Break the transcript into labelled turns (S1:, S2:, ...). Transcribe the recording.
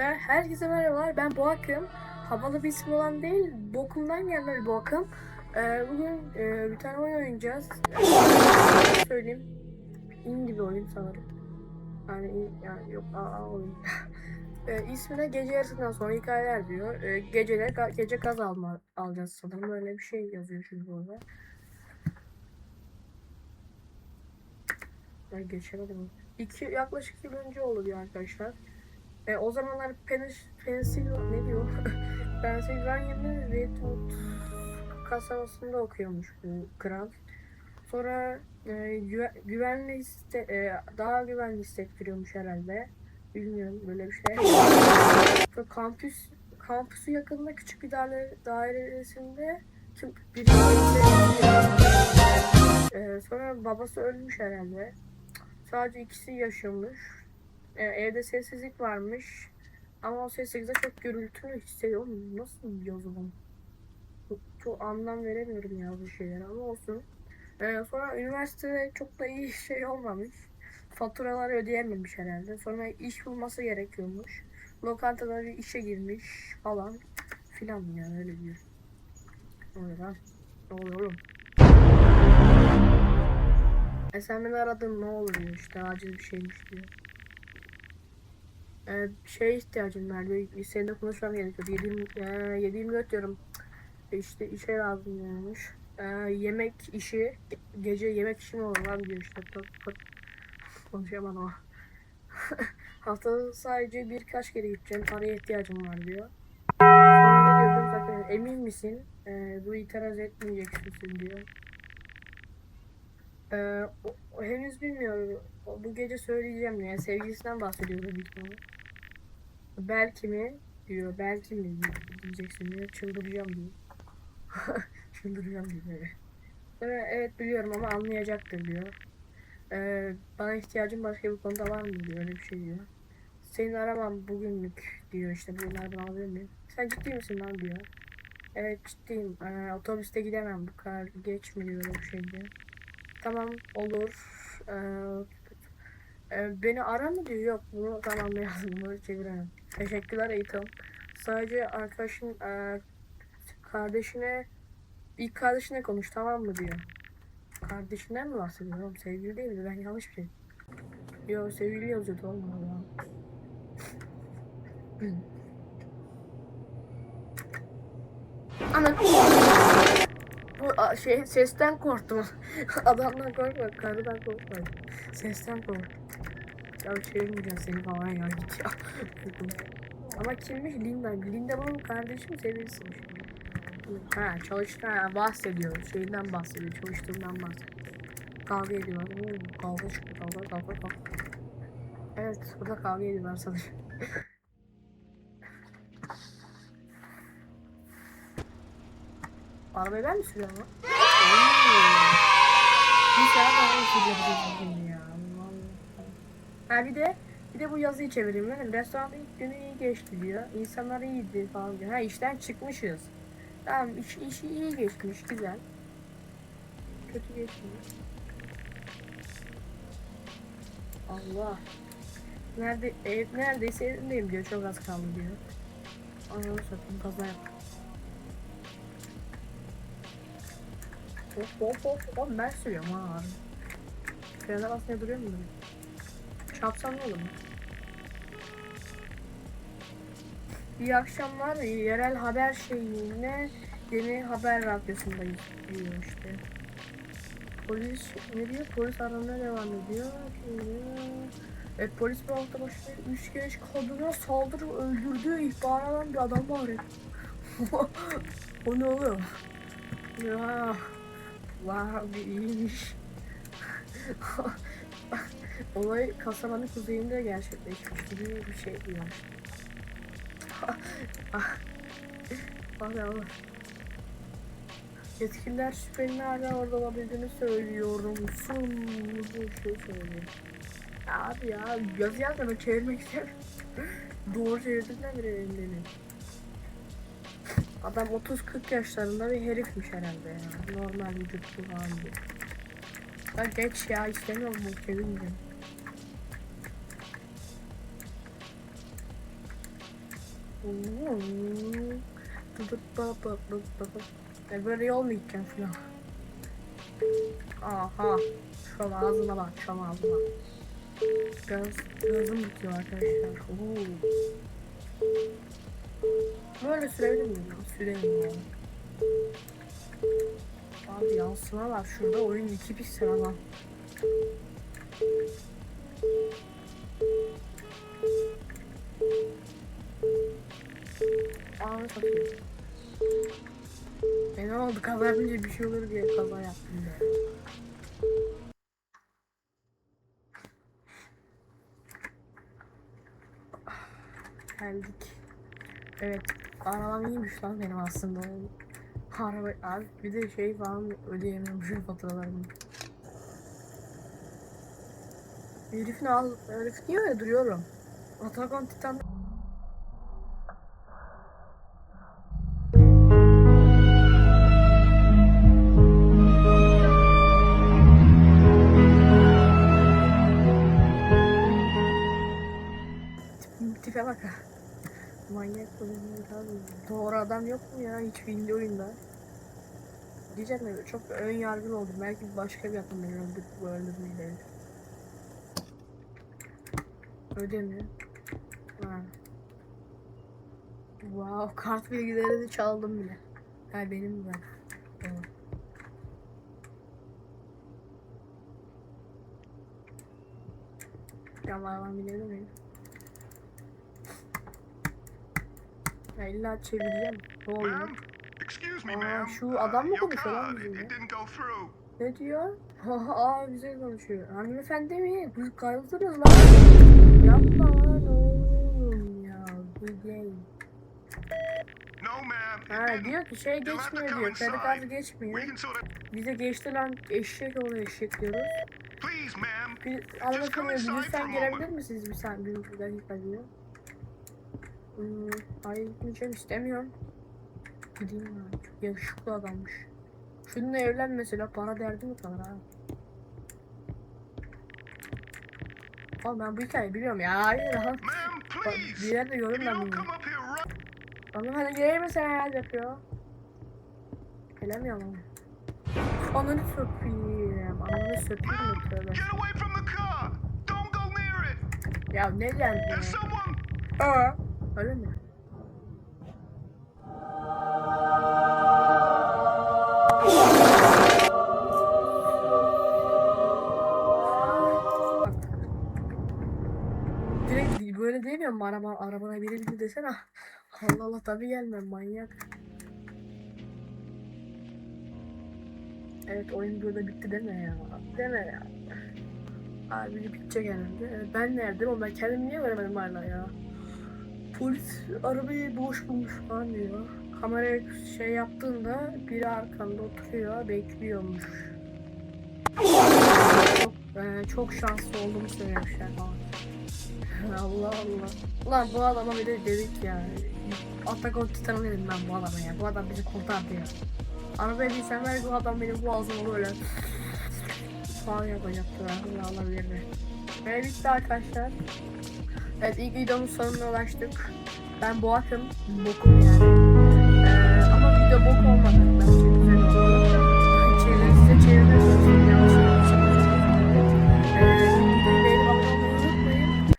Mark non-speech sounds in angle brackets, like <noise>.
S1: Ve herkese merhabalar. Ben Boğakım. Havalı bir isim olan değil, bokumdan gelme bir Boğakım. Ee, bugün e, bir tane oyun oynayacağız. Söyleyeyim. Indie bir oyun sanırım. Yani, yani yok aa oyun. <laughs> ee, ismine gece yarısından sonra hikayeler diyor. Ee, gecede gece gaz alma alacağız sanırım. Öyle bir şey yazıyor çünkü orada. Ay geçemedim. İki, yaklaşık yıl önce oldu arkadaşlar. E, o zamanlar Penis, Pensil, ne diyor? <laughs> Pennsylvania'nın Redwood kasabasında okuyormuş bu kral. Sonra e, güve, güvenli hisse, e, daha güvenli hissettiriyormuş herhalde. Bilmiyorum böyle bir şey. <laughs> Sonra kampüs kampüsü yakınında küçük bir daire, dairesinde kim biri e, sonra babası ölmüş herhalde. Sadece ikisi yaşıyormuş. E, evde sessizlik varmış. Ama o sessizlikte çok gürültülü hissediyorum. Nasıl yazılım? Çok, çok anlam veremiyorum ya bu şeylere ama olsun. E, sonra üniversitede çok da iyi <laughs> şey olmamış. Faturaları ödeyememiş herhalde. Sonra iş bulması gerekiyormuş. Lokantada bir işe girmiş falan filan yani öyle. Ne oluyor lan? Ne oluyor oğlum? E sen ne olur diyor işte acil bir şeymiş diyor. Şey ihtiyacım var diyor. Seninle konuşmam gerekiyor. 7 724 diyorum. E, işte işe lazım diyormuş. E, yemek işi gece yemek işi mi olur lan diyor işte. Konuşamadım ama. <laughs> Haftada sadece birkaç kere gideceğim. Paraya ihtiyacım var diyor. Sonra ne diyordum zaten emin misin? E, bu itiraz etmeyeceksin diyor. Ee, henüz bilmiyorum. Bu gece söyleyeceğim diye. Sevgilisinden bahsediyor büyük ihtimalle. Belki mi diyor. Belki mi diyeceksin diyor. Çıldıracağım diyor. <laughs> Çıldıracağım diyor. Evet, evet biliyorum ama anlayacaktır diyor. Ee, bana ihtiyacın başka bir konuda var mı diyor. Öyle bir şey diyor. Seni aramam bugünlük diyor işte. Bunlar bana alabilir miyim? Sen ciddi misin lan diyor. Evet ciddiyim. Ee, otobüste gidemem. Bu kadar geç mi diyor öyle bir şey diyor. Tamam olur. Ee, e, beni ara mı diyor. Yok bunu tamamlayalım. <laughs> Bunu çeviremem. Teşekkürler Eğitim. Sadece arkadaşın e, kardeşine ilk kardeşine konuş tamam mı diyor. Kardeşinden mi bahsediyor oğlum? Sevgili değil mi? Ben yanlış bir şey. Yo sevgili yazıyordu oğlum Allah. <clears throat> Ana bu şey sesten korktum. <laughs> Adamdan korkma, karıdan korkma. Sesten korktum. Ya çevirmeyeceğim seni falan ya git ya. <laughs> Ama kimmiş Linda? Linda bunun kardeşim sevgilisiymiş. Ha çalıştı ha bahsediyor. Şeyinden bahsediyor. Çalıştığından bahsediyor. Kavga ediyorlar. Oo, kavga çıktı. Kavga kavga kavga. Evet burada kavga ediyorlar sanırım. Arabayı ben mi sürüyorum lan? Bir saat araba sürüyorum bugün ya. Ha bir de bir de bu yazıyı çevireyim benim. Restoranda ilk günü iyi geçti diyor. İnsanlar iyiydi falan diyor. Ha işten çıkmışız. Tamam iş, işi iyi geçmiş güzel. Kötü geçmiş. Allah. Nerede ev neredeyse evimdeyim diyor. Çok az kaldı diyor. Ananı satayım kaza yaptım. Hop hop hop hop ben sürüyorum ha. Frene basmaya duruyor mu böyle? Çarpsam ne olur mu? İyi akşamlar. Yerel haber şeyine yeni haber radyosundayız diyor işte. Polis ne diyor? Polis aramaya devam ediyor. Evet polis bu hafta başında 3 genç kadına saldırı öldürdüğü ihbar alan bir adam var. <laughs> o ne oluyor? Ya Bir iyiymiş. Olay kasabanın kuzeyinde gerçekleşmiş gibi bir şey diyor. Hadi Allah. Yetkililer şüphelinin hala orada olabildiğini söylüyorum. Sun bir şey söylüyor. Abi ya yazı yazma çevirmek istemiyorum. Doğru çevirdiğinden biri elimden. Adam 30-40 yaşlarında bir herifmiş herhalde ya. Normal vücutlu falan diye. Ya geç ya istemiyorum bu çevirmeyeceğim. E böyle yol mu gideceğim şuna? Aha. An ağzına bak, an ağzına. Gaz, gazım bitiyor arkadaşlar. Oo. Böyle sürebilir miyim? Süreyim ya. Abi yansıma var şurada oyun 2 piksel ama. Ağır satıyor. E ne oldu kaza yapınca bir şey olur diye kaza yaptım be. Geldik. Evet. Arabam iyiymiş lan benim aslında. Araba abi bir de şey falan ödeyemiyormuşum faturalarımı. Herif ne al? Herif niye öyle duruyorum? Atakan Titan Tip- tipe bak. Manyak oyunlar abi. Doğru adam yok mu ya hiç bildiği oyunda? Diyeceğim de çok ön yargılı oldum. Belki başka bir adam beni öldür, öldürmeyi Ödemiyor. Ha. Wow, kart bilgilerini çaldım bile. Ha benim de. Evet. Yalan bilebilir miyim? Ya illa çevireceğim. Ne oluyor? Aa, şu adam mı konuşuyor lan bizimle? Ne diyor? <laughs> Aa güzel konuşuyor. Hanımefendi mi? Biz kayıldınız lan. Yapma lan oğlum ya. Bu
S2: it
S1: Ha diyor ki şey geçmiyor diyor. Kredi kartı geçmiyor. Bize geçti lan eşek oluyor eşek diyoruz.
S2: For
S1: lütfen
S2: moment.
S1: misiniz bir saniye bir dakika diyor. Hmm, hayır gitmeyeceğim istemiyorum. Gideyim ya. Çok yakışıklı adammış. Şununla evlen mesela para derdi mi kalır ha? Oğlum ben bu hikayeyi biliyorum ya. Hayır ha. Bak. Bir yerde yorum ben bunu. Oğlum hadi geleyim mi sen herhalde yapıyor. Gelemiyorum ama. Ananı söpeyim. Ananı söpeyim de tövbe. Ya ne geldi? Aa. Öyle mi? Direkt böyle demiyorum mu araba arabana biri bindi desene. Allah Allah tabi gelmem manyak. Evet oyun burada bitti deme ya. Deme ya. Abi bitecek herhalde. Ben nerede? Ben kendimi niye veremedim hala ya? Polis arabayı boş bulmuş falan diyor. Kameraya şey yaptığında biri arkanda oturuyor, bekliyormuş. Çok, e, çok şanslı olduğumu söylemişler. Allah Allah. Ulan bu adama bir de dedik ya. Atak o titanı dedim ben bu adama ya. Bu adam bizi kurtardı ya. Arabaya binsem ver bu adam benim boğazıma böyle <laughs> falan yapacaktı. Allah Allah mi? Ve bitti arkadaşlar. Evet ilk videonun sonuna ulaştık. Ben boğakım. Bokum yani. Ee, ama video bok olmadı. Ben